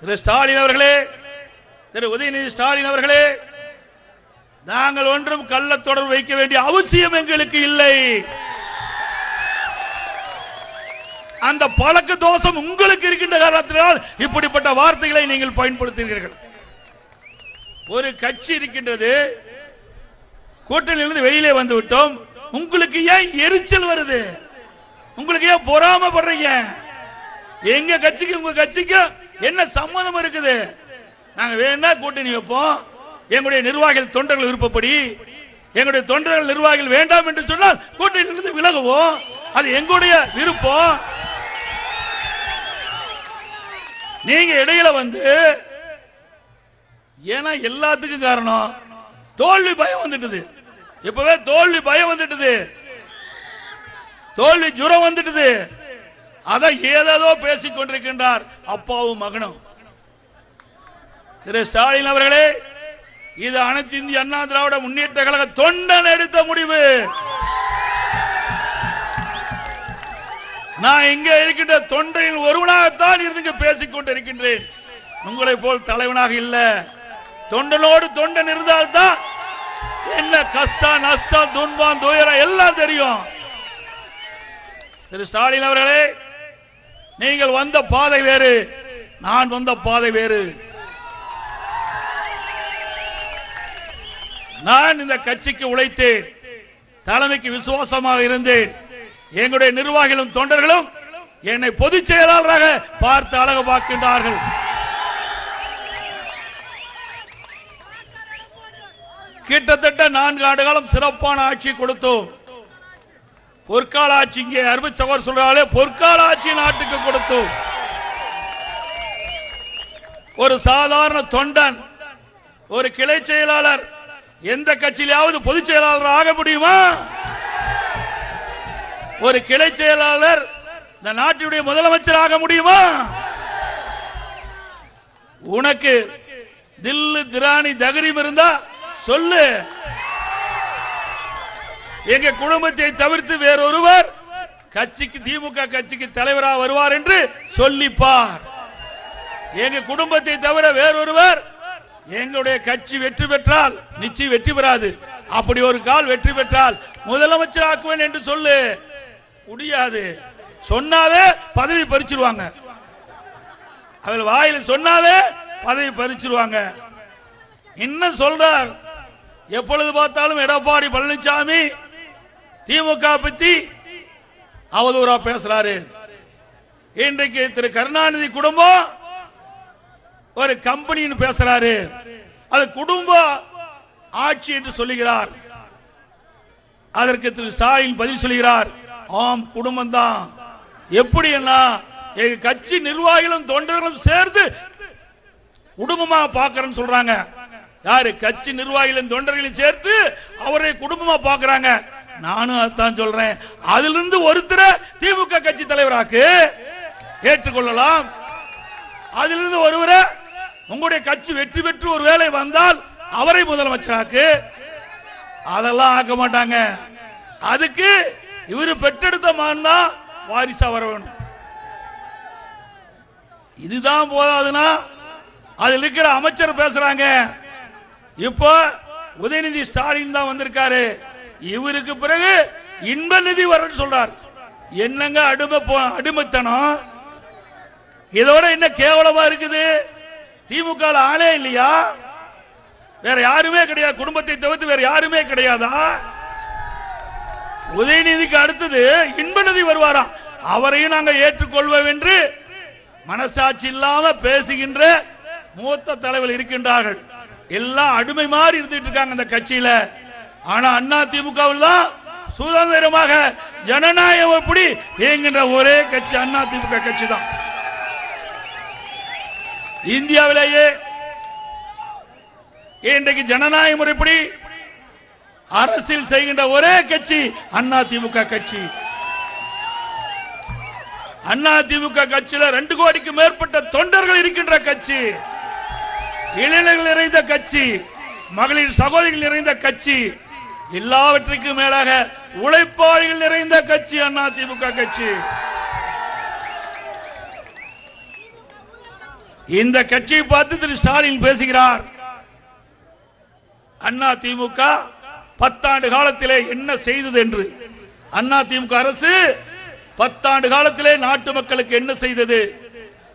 திரு ஸ்டாலின் அவர்களே திரு உதயநிதி ஸ்டாலின் அவர்களே நாங்கள் ஒன்றும் கள்ள தொடர்பு வைக்க வேண்டிய அவசியம் எங்களுக்கு இல்லை. அந்த பழக்க தோஷம் உங்களுக்கு இருக்கின்ற காரணத்தினால் இப்படிப்பட்ட வார்த்தைகளை நீங்கள் பயன்படுத்துகிறீர்கள். ஒரு கட்சி இருக்கின்றது கூட்டணியிலிருந்து வெளியிலே வந்து விட்டோம் உங்களுக்கு ஏன் எரிச்சல் வருது? உங்களுக்கு ஏன் பொறாமப்படுறீங்க? எங்க கட்சிக்கு உங்க கட்சிக்கு என்ன சம்மதம் இருக்குது? நாங்க வேணா கூட்டணி வைப்போம். எங்களுடைய நிர்வாகிகள் தொண்டர்கள் விருப்பப்படி எங்களுடைய தொண்டர்கள் நிர்வாகிகள் வேண்டாம் என்று சொன்னால் கூட்டணியிலிருந்து விலகுவோம். அது எங்களுடைய விருப்பம். நீங்க இடையில வந்து ஏன்னா எல்லாத்துக்கும் காரணம் தோல்வி பயம் வந்துட்டது. இப்பவே தோல்வி பயம் வந்துட்டது. தோல்வி ஜுரம் வந்துட்டது. அதை ஏதேதோ பேசிக் கொண்டிருக்கின்றார் அப்பாவும் மகனும். திரு ஸ்டாலின் அவர்களே இது அனைத்து இந்திய அண்ணா திராவிட முன்னேற்ற கழக தொண்டன் எடுத்த முடிவு. நான் இங்கே இருக்கின்ற தொண்டையில் ஒருவனாகத்தான் இருந்து பேசிக் கொண்டிருக்கின்றேன். உங்களை போல் தலைவனாக இல்ல. தொண்டனோடு தொண்டன் இருந்தால்தான் என்ன கஷ்டம் நஷ்டம் துன்பம் துயரம் எல்லாம் தெரியும். திரு ஸ்டாலின் அவர்களே நீங்கள் வந்த பாதை வேறு. நான் வந்த பாதை வேறு. நான் இந்த கட்சிக்கு உழைத்தேன். தலைமைக்கு விசுவாசமாக இருந்தேன். எங்களுடைய நிர்வாகிகளும் தொண்டர்களும் என்னை பொதுச் செயலாளராக பார்த்து அழகு பார்க்கின்றார்கள். கிட்டத்தட்ட நான்கு ஆண்டு காலம் சிறப்பான ஆட்சி கொடுத்தோம். பொற்கால ஆட்சி இங்கே அருமை சகோதரர் சொல்றாலே பொற்கால ஆட்சி நாட்டுக்கு கொடுத்தோம் ஒரு சாதாரண தொண்டன் ஒரு கிளை செயலாளர் எந்த கட்சியிலாவது பொதுச் செயலாளர் ஆக முடியுமா? ஒரு கிளை செயலாளர் இந்த நாட்டினுடைய முதலமைச்சர் ஆக முடியுமா? உனக்கு தில்லு திராணி தகரிம் இருந்தா சொல்லு. எங்க குடும்பத்தை தவிர்த்து வேறொருவர் கட்சிக்கு திமுக கட்சிக்கு தலைவராக வருவார் என்று சொல்லிப்பார். எங்க குடும்பத்தை தவிர வேறொருவர் எங்களுடைய கட்சி வெற்றி பெற்றால் நிச்சயம் வெற்றி பெறாது. அப்படி ஒரு கால் வெற்றி பெற்றால் முதலமைச்சர் ஆக்குவேன் என்று சொல்லு. முடியாது. சொன்னாவே பதவி பறிச்சிருவாங்க. அவர் வாயில் சொன்னாவே பதவி பறிச்சிருவாங்க. இன்னும் சொல்றார் எப்பொழுது பார்த்தாலும் எடப்பாடி பழனிசாமி திமுக பத்தி அவதூறா பேசுறாரு. இன்றைக்கு திரு கருணாநிதி குடும்பம் ஒரு கம்பெனின்னு பேசுறாரு. அது குடும்ப ஆட்சி என்று சொல்லுகிறார். அதற்கு திரு ஸ்டாலின் பதில் சொல்கிறார் ஆம் குடும்பம் தான் எப்படி என்ன? எங்க கட்சி நிர்வாகிகளும் தொண்டர்களும் சேர்ந்து குடும்பமா பாக்குறேன்னு சொல்றாங்க. யாரு? கட்சி நிர்வாகிகளும் தொண்டர்களையும் சேர்த்து அவரை குடும்பமா பாக்குறாங்க நானும் அதான் சொல்றேன். அதிலிருந்து ஒருத்தரை திமுக கட்சி தலைவராக்கு ஏற்றுக்கொள்ளலாம். அதிலிருந்து ஒருவரை உங்களுடைய கட்சி வெற்றி பெற்று ஒரு வேலை வந்தால் அவரை முதலமைச்சராக்கு. அதெல்லாம் ஆக்க மாட்டாங்க. அதுக்கு இவரு பெற்றெடுத்த மகன் தான் வாரிசா வர வேணும் இதுதான் போதாதுன்னா அதில் இருக்கிற அமைச்சர் பேசுறாங்க. இப்போ உதயநிதி ஸ்டாலின் தான் வந்திருக்காரு. இவருக்கு பிறகு இன்ப நிதி வரன்னு சொல்றார். என்னங்க அடிமை அடிமைத்தனம்? இதோட என்ன கேவலமா இருக்குது? திமுக ஆளே இல்லையா? வேற யாருமே கிடையாது. குடும்பத்தை தவிர்த்து வேற யாருமே கிடையாதா? உதயநிதிக்கு அடுத்தது இன்பநிதி வருவாராம் அவரையும் நாங்க ஏற்றுக்கொள்வோம் என்று மனசாட்சி இல்லாம பேசுகின்ற மூத்த தலைவர் இருக்கின்றார்கள். எல்லாம் அடிமை மாதிரி இருந்துட்டு இருக்காங்க இந்த கட்சியில. ஆனா அண்ணா திமுகவில் தான் சுதந்திரமாக ஜனநாயகம் எப்படி இயங்குகின்ற ஒரே கட்சி அண்ணா திமுக கட்சி தான் இந்தியாவிலேயே இன்றைக்கு ஜனநாயக முறைப்படி அரசியல் செய்கின்ற ஒரே கட்சி அண்ணா திமுக கட்சி. அண்ணா திமுக கட்சியில ரெண்டு கோடிக்கு மேற்பட்ட தொண்டர்கள் இருக்கின்ற கட்சி. இளைஞர்கள் நிறைந்த கட்சி. மகளிர் சகோதரிகள் நிறைந்த கட்சி. எல்லாவற்றுக்கும் மேலாக உழைப்பாளிகள் நிறைந்த கட்சி அண்ணா திமுக கட்சி. இந்த கட்சியை பார்த்து திரு ஸ்டாலின் பேசுகிறார். அண்ணா திமுக பத்தாண்டு காலத்திலே என்ன செய்தது என்று. அண்ணா திமுக அரசு பத்தாண்டு காலத்திலே நாட்டு மக்களுக்கு என்ன செய்தது.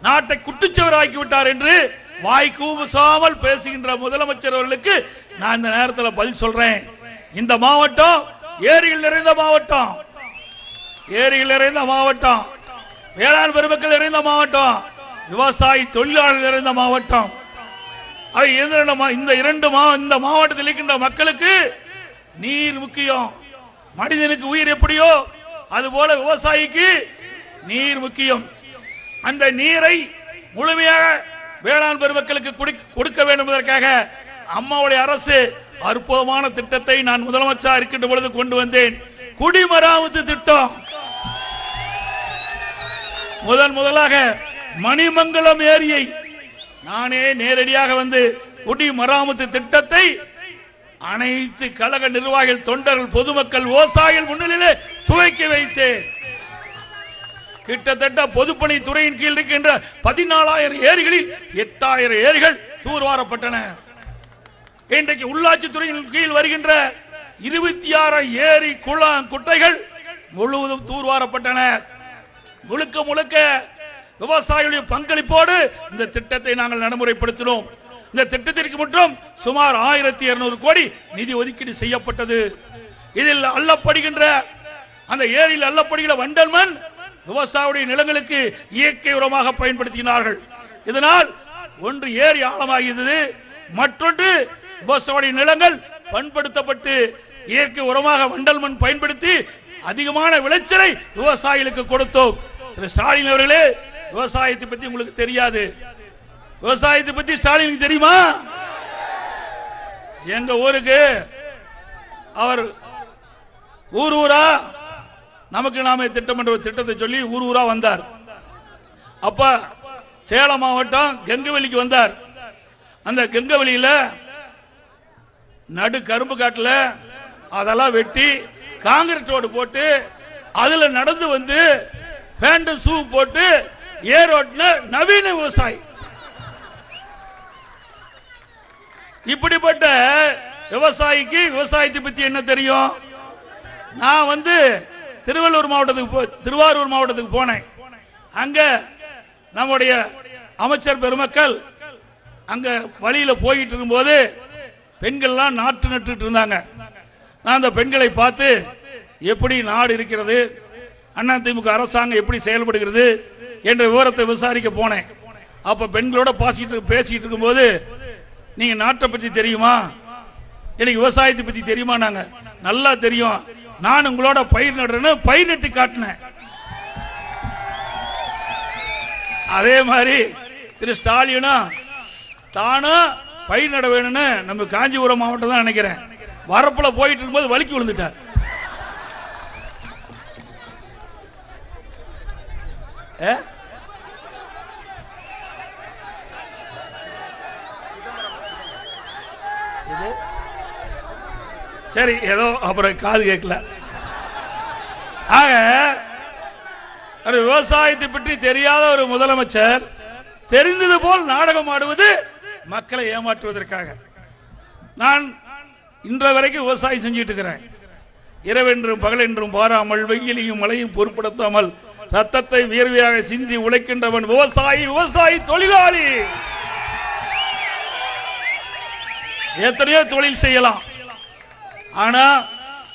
நாட்டை குட்டுச்சவராக்கி விட்டார் என்று வாய் பேசுகின்ற முதலமைச்சர் அவர்களுக்கு நான் இந்த நேரத்தில் பதில் சொல்றேன். இந்த மாவட்டம் ஏரியில் நிறைந்த மாவட்டம். ஏரியில் நிறைந்த மாவட்டம். வேளாண் பெருமக்கள் நிறைந்த மாவட்டம். விவசாயி தொழிலாளர்கள் நிறைந்த மாவட்டம். அது இந்த இரண்டு மா இந்த மாவட்டத்தில் இருக்கின்ற மக்களுக்கு நீர் முக்கியம். மனிதனுக்கு உயிர் எப்படியோ அதுபோல விவசாயிக்கு நீர் முக்கியம். அந்த நீரை முழுமையாக வேளாண் பெருமக்களுக்கு கொடுக்க வேண்டும் என்பதற்காக அம்மாவுடைய அரசு அற்புதமான திட்டத்தை நான் முதலமைச்சர் இருக்கின்ற பொழுது கொண்டு வந்தேன். குடிமராமத்து திட்டம். முதன் முதலாக மணிமங்கலம் ஏரியை நானே நேரடியாக வந்து குடிமராமத்து திட்டத்தை அனைத்து கழக நிர்வாகிகள் தொண்டர்கள் பொதுமக்கள் விவசாயிகள் முன்னிலையிலே துவக்கி வைத்தேன். கிட்டத்தட்ட பொதுப்பணித்துறையின் கீழ் இருக்கின்ற பதினாலாயிரம் ஏரிகளில் எட்டாயிரம் ஏரிகள் தூர்வாரப்பட்டன. இன்றைக்கு உள்ளாட்சி துறையின் கீழ் வருகின்ற இருபத்தி ஆறு ஏரி குளம் குட்டைகள் முழுவதும் தூர்வாரப்பட்டன. முழுக்க முழுக்க விவசாயிகளுடைய பங்களிப்போடு இந்த திட்டத்தை நாங்கள் நடைமுறைப்படுத்தினோம். இந்த திட்டத்திற்கு மட்டும் சுமார் ஆயிரத்தி இருநூறு கோடி நிதி ஒதுக்கீடு செய்யப்பட்டது. இதில் அள்ளப்படுகின்ற அந்த ஏரியில் அள்ளப்படுகிற வண்டல் மண் விவசாயியுடைய நிலங்களுக்கு இயற்கை உரமாக பயன்படுத்தினார்கள். இதனால் ஒன்று ஏரி ஆழமாகியது மற்றொன்று விவசாய நிலங்கள் பண்படுத்தப்பட்டு இயற்கை உரமாக வண்டல் மண் பயன்படுத்தி அதிகமான விளைச்சலை விவசாயிகளுக்கு கொடுத்தோம். திரு ஸ்டாலின் அவர்களே விவசாயத்தை பத்தி உங்களுக்கு தெரியாது. விவசாயத்தை பத்தி ஸ்டாலினுக்கு தெரியுமா? எங்க ஊருக்கு அவர் ஊர் ஊரா? நமக்கு நாம திட்டம் என்ற ஒரு திட்டத்தை சொல்லி ஊர் ஊரா வந்தார். அப்ப சேலம் மாவட்டம் கெங்கவெளிக்கு வந்தார். அந்த கெங்கவெளியில நடு கரும்பு காட்டில் அதெல்லாம் வெட்டி காங்கிரீட் ரோடு போட்டு அதுல நடந்து வந்து பேண்ட் ஷூ போட்டு ஏரோட்டின நவீன விவசாயி. இப்படிப்பட்ட விவசாயிக்கு விவசாயத்தை பத்தி என்ன தெரியும்? நான் வந்து திருவள்ளூர் மாவட்டத்துக்கு போ திருவாரூர் மாவட்டத்துக்கு போனேன். அங்க நம்முடைய அமைச்சர் பெருமக்கள் அங்க வழியில போயிட்டு இருக்கும்போது பெண்கள்லாம் நாட்டு நட்டுட்டு இருந்தாங்க. நான் அந்த பெண்களை பார்த்து எப்படி நாடு இருக்கிறது? அண்ணா திமுக அரசாங்கம் எப்படி செயல்படுகிறது? என்ற விவரத்தை விசாரிக்க போனேன். அப்ப பெண்களோட பாசிட்டு பேசிட்டு இருக்கும்போது நீங்க நாட்டை பத்தி தெரியுமா? எனக்கு விவசாயத்தை பத்தி தெரியுமா நாங்க நல்லா தெரியும். நான் உங்களோட பயிர் நடுறேன்னு பயிர் நட்டு காட்டினேன். அதே மாதிரி திரு ஸ்டாலினும் தானும் பயிர் நட வேணும்னு நம்ம காஞ்சிபுரம் மாவட்டம் தான் நினைக்கிறேன். வரப்புல போயிட்டு இருக்கும்போது வலிக்கு விழுந்துட்டார். சரி ஏதோ அப்புறம் காது கேட்கல. ஆக விவசாயத்தை பற்றி தெரியாத ஒரு முதலமைச்சர் தெரிந்தது போல் நாடகம் ஆடுவது மக்களை ஏமாற்றுவதற்காக. நான் இன்ற வரைக்கும் விவசாயம் செஞ்சுட்டு இருக்கிறேன். இரவென்றும் பகலென்றும் பாராமல் வெயிலையும் மழையும் பொருட்படுத்தாமல் ரத்தத்தை வியர்வையாக சிந்தி உழைக்கின்றவன் விவசாயி விவசாயி தொழிலாளி. எத்தனையோ தொழில் செய்யலாம். ஆனா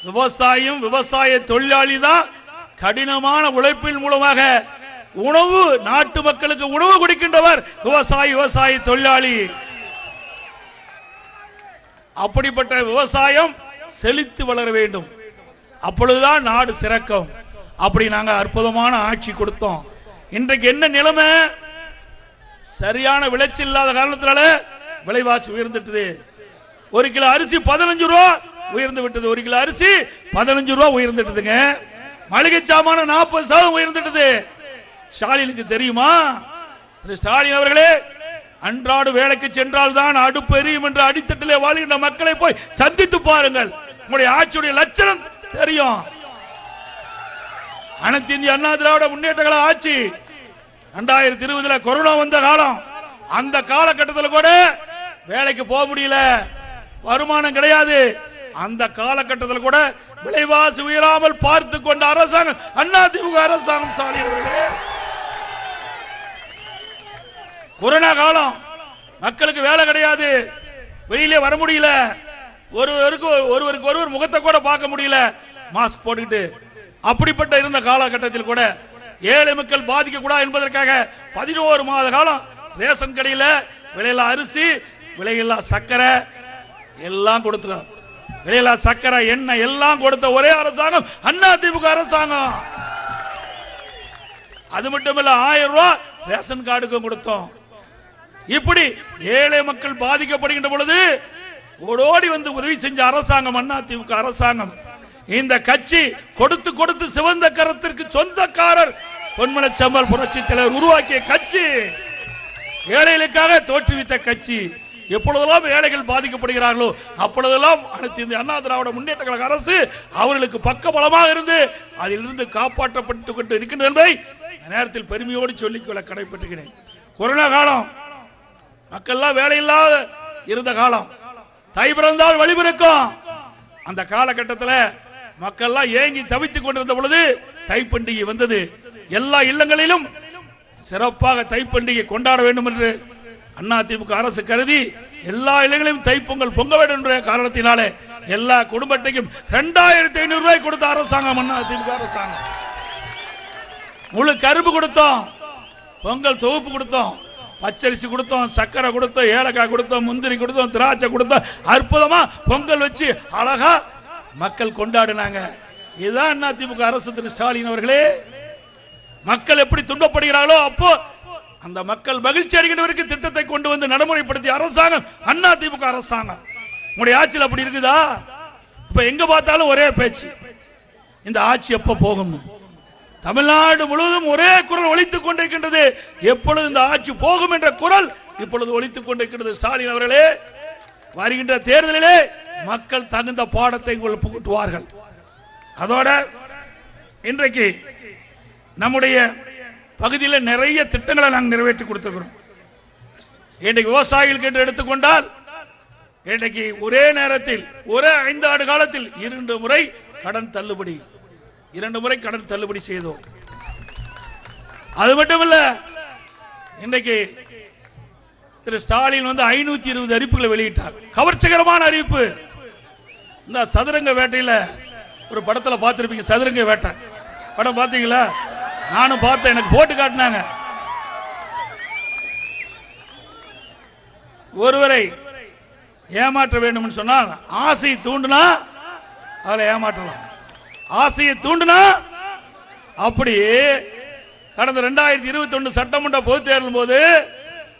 விவசாயம் விவசாய தொழிலாளி தான் கடினமான உழைப்பின் மூலமாக உணவு நாட்டு மக்களுக்கு உணவு கொடுக்கின்றவர் விவசாயி விவசாயி தொழிலாளி. அப்படிப்பட்ட விவசாயம் செழித்து வளர வேண்டும். அப்பொழுதுதான் நாடு சிறக்கும். அப்படி நாங்க அற்புதமான ஆட்சி கொடுத்தோம். இன்றைக்கு என்ன நிலைமை? சரியான விளைச்சல் இல்லாத காரணத்தினால விலைவாசி உயர்ந்துட்டது. ஒரு கிலோ அரிசி பதினஞ்சு ரூபா உயர்ந்து விட்டது. ஒரு கிலோ அரிசி பதினஞ்சு ரூபா உயர்ந்துட்டதுங்க. மளிகை சாமான நாற்பது சதவீதம் உயர்ந்துட்டது. ஸ்டாலினுக்கு தெரியுமா? ஸ்டாலின் அவர்களே அன்றாடு வேலைக்கு சென்றால் தான் அடுப்பு எரியும் என்று அடித்தட்டிலே வாழ்கின்ற மக்களை போய் சந்தித்து பாருங்கள். உங்களுடைய ஆட்சியுடைய லட்சணம் தெரியும். அனைத்து இந்திய அண்ணா திராவிட முன்னேற்றங்கள ஆட்சி ரெண்டாயிரத்தி இருபதுல கொரோனா வந்த காலம். அந்த காலகட்டத்தில் கூட வேலைக்கு போக முடியல. வருமானம் கிடையாது. அந்த காலகட்டத்தில் கூட விலைவாசி உயராமல் பார்த்து கொண்ட அரசாங்கம் அண்ணா திமுக அரசாங்கம் ஸ்டாலின் அவர்களே. கொரோனா காலம். மக்களுக்கு வேலை கிடையாது. வெளியிலே வர முடியல. ஒருவருக்கு ஒருவருக்கு ஒருவர் முகத்தை கூட பார்க்க முடியல. மாஸ்க் போட்டுக்கிட்டு. அப்படிப்பட்ட இருந்த காலகட்டத்தில் கூட ஏழை மக்கள் பாதிக்க கூடாது என்பதற்காக பதினோரு மாத காலம் ரேஷன் கடையில் விலையில்லா அரிசி விலையில்லா சர்க்கரை எல்லாம் கொடுத்துருக்கோம் விலையில்லா சர்க்கரை எண்ணெய் எல்லாம் கொடுத்த ஒரே அரசாங்கம் அண்ணா திமுக அரசாங்கம். அது மட்டும் இல்ல ஆயிரம் ரூபாய் ரேஷன் கார்டுக்கும் கொடுத்தோம். இப்படி ஏழை மக்கள் பாதிக்கப்படுகின்ற பொழுது ஓடோடி வந்து உதவி செஞ்ச அரசாங்கம் அண்ணா திமுக அரசாங்கம். இந்த கட்சி கொடுத்து கொடுத்து சிவந்த கரத்திற்கு சொந்தக்காரர் பொன்மனச்சம்பல் புரட்சி தலைவர் உருவாக்கிய கட்சி. ஏழைகளுக்காக தோற்றுவித்த கட்சி. எப்பொழுதெல்லாம் ஏழைகள் பாதிக்கப்படுகிறார்களோ அப்பொழுதெல்லாம் அனைத்து இந்த அண்ணா திராவிட முன்னேற்ற கழக அரசு அவர்களுக்கு பக்கபலமாக இருந்து அதிலிருந்து காப்பாற்றப்பட்டு கொண்டு இருக்கின்றது என்பதை நேரத்தில் பெருமையோடு சொல்லிக்கொள்ள கடைபெற்றுகிறேன். கொரோனா காலம் மக்கள்லாம் வேலையில்லாத இருந்த காலம். தை பிறந்தால் வழிபிறக்கும் அந்த காலகட்டத்தில் மக்கள்லாம் ஏங்கி தவித்துக் கொண்டிருந்த பொழுது தைப்பண்டிகை வந்தது. எல்லா இல்லங்களிலும் சிறப்பாக தைப்பண்டிகை கொண்டாட வேண்டும் என்று அண்ணா திமுக அரசு கருதி எல்லா இல்லங்களிலும் தைப்பொங்கல் பொங்க வேண்டும் என்ற காரணத்தினாலே எல்லா குடும்பத்தையும் இரண்டாயிரத்தி ஐநூறு ரூபாய் கொடுத்த அரசாங்கம் அண்ணா திமுக அரசாங்கம். முழு கரும்பு கொடுத்தோம். பொங்கல் தொகுப்பு கொடுத்தோம். பச்சரிசி கொடுத்தோம் சக்கரை கொடுத்தோம் ஏலக்காய் கொடுத்தோம் முந்திரி கொடுத்தோம் திராட்சை கொடுத்தோம். அற்புதமா பொங்கல் வச்சு அழகா மக்கள் கொண்டாடினாங்க. இதுதான் அதிமுக அரசு திரு ஸ்டாலின் அவர்களே. மக்கள் எப்படி துன்பப்படுகிறார்களோ அப்போ அந்த மக்கள் மகிழ்ச்சி அடைகிறவருக்கு திட்டத்தை கொண்டு வந்து நடைமுறைப்படுத்திய அரசாங்கம் அண்ணா திமுக அரசாங்கம். உங்களுடைய ஆட்சியில் அப்படி இருக்குதா? இப்ப எங்க பார்த்தாலும் ஒரே பேச்சு. இந்த ஆட்சி எப்ப போகும் தமிழ்நாடு முழுவதும் ஒரே குரல் ஒழித்துக் கொண்டிருக்கின்றது. எப்பொழுது இந்த ஆட்சி போகும் என்ற குரல் இப்பொழுது ஒழித்துக் கொண்டிருக்கிறது ஸ்டாலின் அவர்களே வருகின்ற தேர்தலிலே மக்கள் தகுந்த பாடத்தை உங்களுக்கு புகுட்டுவார்கள். அதோட இன்றைக்கு நம்முடைய பகுதியில் நிறைய திட்டங்களை நாங்கள் நிறைவேற்றி கொடுத்துருக்கிறோம். இன்றைக்கு விவசாயிகளுக்கு என்று எடுத்துக்கொண்டால் இன்றைக்கு ஒரே நேரத்தில் ஒரே ஐந்து ஆண்டு காலத்தில் இரண்டு முறை கடன் தள்ளுபடி இரண்டு முறை கடன் தள்ளுபடி செய்தோம். அது மட்டுமல்ல இன்றைக்கு திரு ஸ்டாலின் வந்து ஐநூத்தி இருபது அறிவிப்புகளை வெளியிட்டார். கவர்ச்சிகரமான அறிவிப்பு. இந்த சதுரங்க வேட்டையில ஒரு படத்துல பார்த்திருப்பீங்க சதுரங்க வேட்டை. படம் பார்த்தீங்களா? நானும் பார்த்தேன் எனக்கு போட்டு காட்டினாங்க. ஒருவரை ஏமாற்ற வேண்டும் சொன்னால் ஆசையை தூண்டுனா அதில் ஏமாற்றலாம். ஆசையை தூண்டுனா அப்படி கடந்த ரெண்டாயிரத்தி இருபத்தி ஒன்று சட்டமன்ற பொதுத் தேர்தல் போது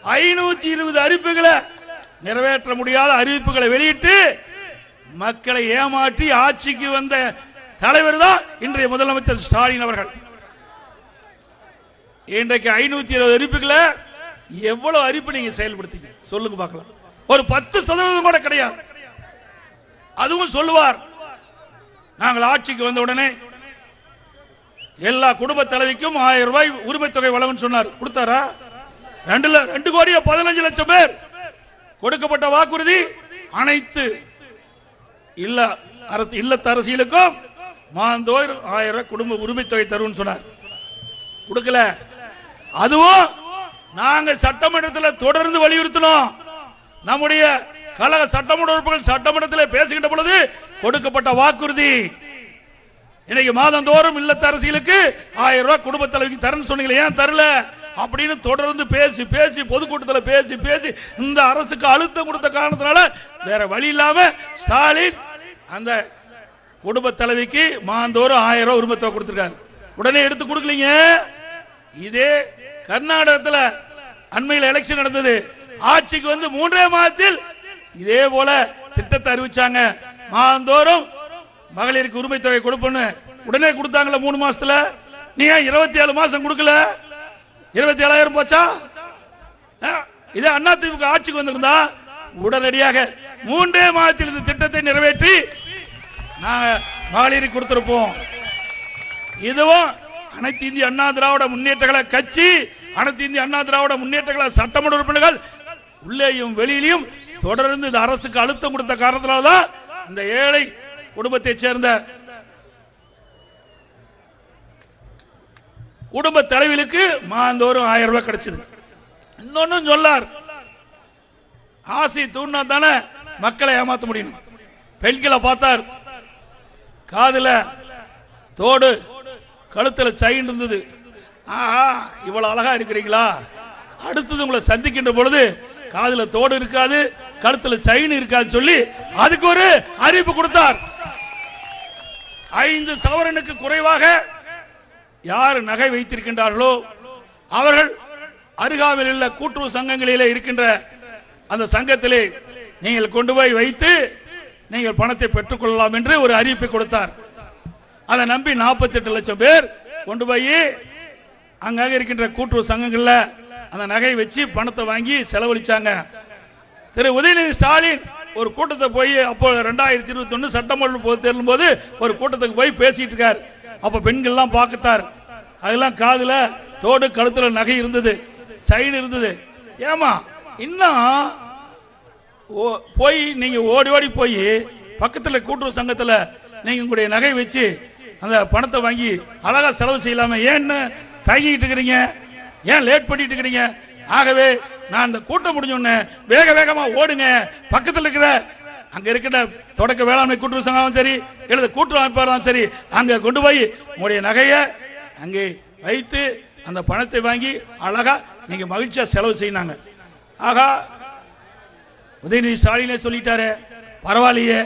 ஐநூத்தி இருபது அறிவிப்புகளை நிறைவேற்ற முடியாத அறிவிப்புகளை வெளியிட்டு மக்களை ஏமாற்றி ஆட்சிக்கு வந்த தலைவர் தான் இன்றைய முதலமைச்சர் ஸ்டாலின் அவர்கள். இன்றைக்கு ஐநூத்தி இருபது அறிவிப்புகளை எவ்வளவு அறிவிப்பு நீங்க செயல்படுத்தீங்க? சொல்லுங்க பார்க்கலாம். ஒரு பத்து சதவீதம் கூட கிடையாது. அதுவும் சொல்லுவார். நாங்கள் ஆட்சிக்கு வந்த உடனே எல்லா குடும்ப தலைவிக்கும் ஆயிரம் ரூபாய் உரிமை தொகை வழங்கும் சொன்னார். கொடுத்தாரா? ரெண்டு ரெண்டு கோடியே பதினஞ்சு லட்சம் பேர். கொடுக்கப்பட்ட வாக்குறுதி அனைத்து இல்ல அரசு அரசியலுக்கும் மாந்தோர் ஆயிரம் குடும்ப உரிமை தொகை தரும்னு சொன்னார். கொடுக்கல. அதுவும் நாங்க சட்டமன்றத்தில் தொடர்ந்து வலியுறுத்தினோம். நம்முடைய கழக சட்டமன்ற உறுப்புகள் சட்டமன்றத்தில் பேசுகின்ற பொழுது கொடுக்கப்பட்ட வாக்குறுதி. இன்னைக்கு மாதந்தோறும் இல்லத்த அரசியலுக்கு ஆயிரம் ரூபாய் குடும்ப தலைவிக்கு தரேன்னு சொன்னீங்களே ஏன் தரல? அப்படின்னு தொடர்ந்து பேசி பேசி பொதுக்கூட்டத்தில் பேசி பேசி இந்த அரசுக்கு அழுத்தம் கொடுத்த காரணத்தினால வேற வழி இல்லாம ஸ்டாலின் அந்த குடும்ப தலைவிக்கு மாந்தோறும் ஆயிரம் ரூபாய் உரிமத்தை கொடுத்துருக்காரு. உடனே எடுத்து கொடுக்கலீங்க. இதே கர்நாடகத்தில் அண்மையில் எலெக்ஷன் நடந்தது. ஆட்சிக்கு வந்து மூன்றே மாதத்தில் இதே போல திட்டத்தை அறிவிச்சாங்க. மாதந்தோறும் மகளிருக்கு உரிமை தொகை கொடுப்போன்னு உடனே கொடுத்தாங்களே மூணு மாசத்துல. நீ ஏன் இருபத்தி ஏழு மாசம் கொடுக்கல? இருபத்தி ஏழாயிரம் போச்சா? ஆ, இதே அண்ணா திமுக ஆட்சிக்கு வந்திருந்தா உடனடியாக மூன்றே மாதத்தில் இந்த திட்டத்தை நிறைவேற்றி நாங்க மகளிருக்கு கொடுத்திருப்போம். இதுவும் அனைத்து இந்திய அண்ணா திராவிட முன்னேற்றங்களை கட்சி அனைத்து இந்திய அண்ணா திராவிட முன்னேற்றங்களை சட்டமன்ற உறுப்பினர்கள் உள்ளேயும் வெளியிலையும் தொடர்ந்து இந்த அரசுக்கு அழுத்தம் கொடுத்த காரணத்தினால அந்த ஏழை குடும்பத்தை சேர்ந்த குடும்ப தலைவிலுக்கு மாந்தோறும் ஆயிரம் ரூபாய் கிடைச்சது. இன்னொன்னும் சொல்லார். ஆசை தூண்டினா தானே மக்களை ஏமாத்த முடியும். பெண்களை பார்த்தார். காதுல தோடு கழுத்துல சைன் இருந்தது. ஆஹா இவ்வளவு அழகா இருக்கிறீங்களா? அடுத்தது உங்களை சந்திக்கின்ற பொழுது காதுல தோடு இருக்காது கழுத்துல செயின் இருக்காது சொல்லி அதுக்கு ஒரு அறிவிப்பு கொடுத்தார். ஐந்து சவரனுக்கு குறைவாக யார் நகை வைத்திருக்கின்றார்களோ அவர்கள் அருகாவில் உள்ள கூட்டுறவு சங்கங்களிலே இருக்கின்ற அந்த சங்கத்திலே நீங்கள் கொண்டு போய் வைத்து நீங்கள் பணத்தை பெற்றுக்கொள்ளலாம் என்று ஒரு அறிவிப்பை கொடுத்தார். அதை நம்பி 48 லட்சம் பேர் கொண்டு போய் அங்காக இருக்கின்ற கூட்டுறவு சங்கங்களில் அந்த நகை வச்சு பணத்தை வாங்கி செலவழிச்சாங்க. திரு உதயநிதி ஸ்டாலின் ஒரு கூட்டத்தை போய் அப்போ ரெண்டாயிரத்தி இருபத்தி ஒன்று சட்டமன்ற பொது தேர்தலும் போது ஒரு கூட்டத்துக்கு போய் பேசிட்டு இருக்காரு. அப்ப பெண்கள்லாம் பார்க்கத்தார். அதெல்லாம் காதுல தோடு கழுத்துல நகை இருந்தது. செயின் இருந்தது. ஏமா இன்னும் ஓ- போய் நீங்க ஓடி ஓடி போய் பக்கத்துல கூட்டுறவு சங்கத்துல நீங்க உங்களுடைய நகை வச்சு அந்த பணத்தை வாங்கி அழகா செலவு செய்யலாமே. ஏன்னு தயங்கிட்டு இருக்கிறீங்க. ஏன் லேட் பண்ணிட்டு இருக்கிறீங்க? ஆகவே நான் இந்த கூட்டம் முடிஞ்சோடனே வேக வேகமாக ஓடுங்க. பக்கத்தில் இருக்கிற அங்கே இருக்கிற தொடக்க வேளாண்மை கூட்டுறவு சங்கம் சரி எழுத கூட்டுறவு அமைப்பாளரும் சரி அங்கே கொண்டு போய் உங்களுடைய நகையை அங்கே வைத்து அந்த பணத்தை வாங்கி அழகாக நீங்கள் மகிழ்ச்சியாக செலவு செய்யினாங்க ஆகா உதயநிதி ஸ்டாலினே சொல்லிட்டாரு பரவாயில்லையே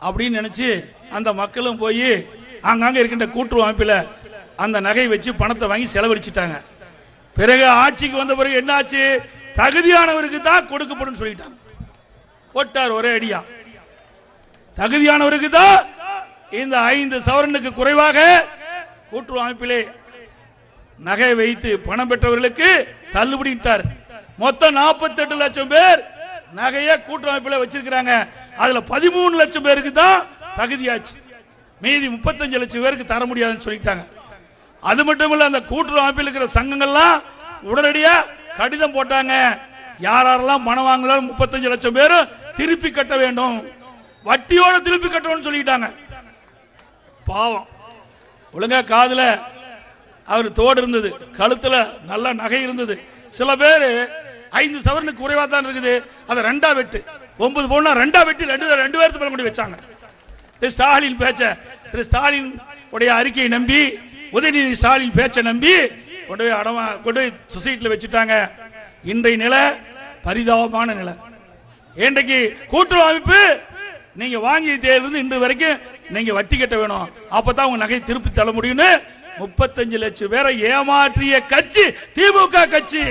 அப்படின்னு நினச்சி அந்த மக்களும் போய் ஆங்காங்க இருக்கின்ற கூட்டுறவு அமைப்பில் அந்த நகை வச்சு பணத்தை வாங்கி செலவழிச்சிட்டாங்க. பிறகு ஆட்சிக்கு வந்த பிறகு என்னாச்சு? தகுதியானவருக்கு தான் கொடுக்கப்படும் சொல்லிட்டாங்க. போட்டார் ஒரே அடியா. தகுதியானவருக்கு தான் இந்த ஐந்து சவரனுக்கு குறைவாக கூட்டுறவு அமைப்பிலே நகை வைத்து பணம் பெற்றவர்களுக்கு தள்ளுபடிட்டார் மொத்தம் 48 லட்சம் பேர் நகையை கூட்டமைப்பில் வச்சிருக்கிறாங்க. அதுல பதிமூணு லட்சம் பேருக்கு தான் தகுதியாச்சு. மீதி முப்பத்தஞ்சு லட்சம் பேருக்கு தர முடியாதுன்னு சொல்லிட்டாங்க. அது மட்டும் இல்ல அந்த கூட்டுறவு அமைப்பில் இருக்கிற சங்கங்கள்லாம் உடனடியா கடிதம் போட்டாங்க. யார் யாரெல்லாம் பணம் வாங்கலாம் முப்பத்தஞ்சு லட்சம் பேர் திருப்பி கட்ட வேண்டும். வட்டியோட திருப்பி கட்டணும்னு சொல்லிட்டாங்க. பாவம். ஒழுங்கா காதுல அவர் தோடு இருந்தது. கழுத்துல நல்ல நகை இருந்தது. சில பேர் ஐந்து சவரனுக்கு குறைவா தான் இருக்குது. அதை ரெண்டா வெட்டு. ஒன்பது பவுனா ரெண்டா வெட்டி ரெண்டு ரெண்டு பேருக்கு மேல கொண்டு வச்சாங்க. திரு ஸ்டாலின் பேச்ச திரு ஸ்டாலின் உடைய அறிக்கையை நம்பி உதயநிதி ஸ்டாலின் பேச்சை நம்பி கொண்டு போய் அடமா கொண்டு போய் சொசைட்டியில் வச்சுட்டாங்க. இன்றைய நிலை பரிதாபமான நிலை. இன்றைக்கு கூட்டுறவு அமைப்பு நீங்க வாங்கிய தேதியிலிருந்து இன்று வரைக்கும் நீங்க வட்டி கட்ட வேணும். அப்பதான் உங்க நகை திருப்பி தர முடியும்னு முப்பத்தஞ்சு லட்சம் பேரை ஏமாற்றிய கட்சி திமுக கட்சி.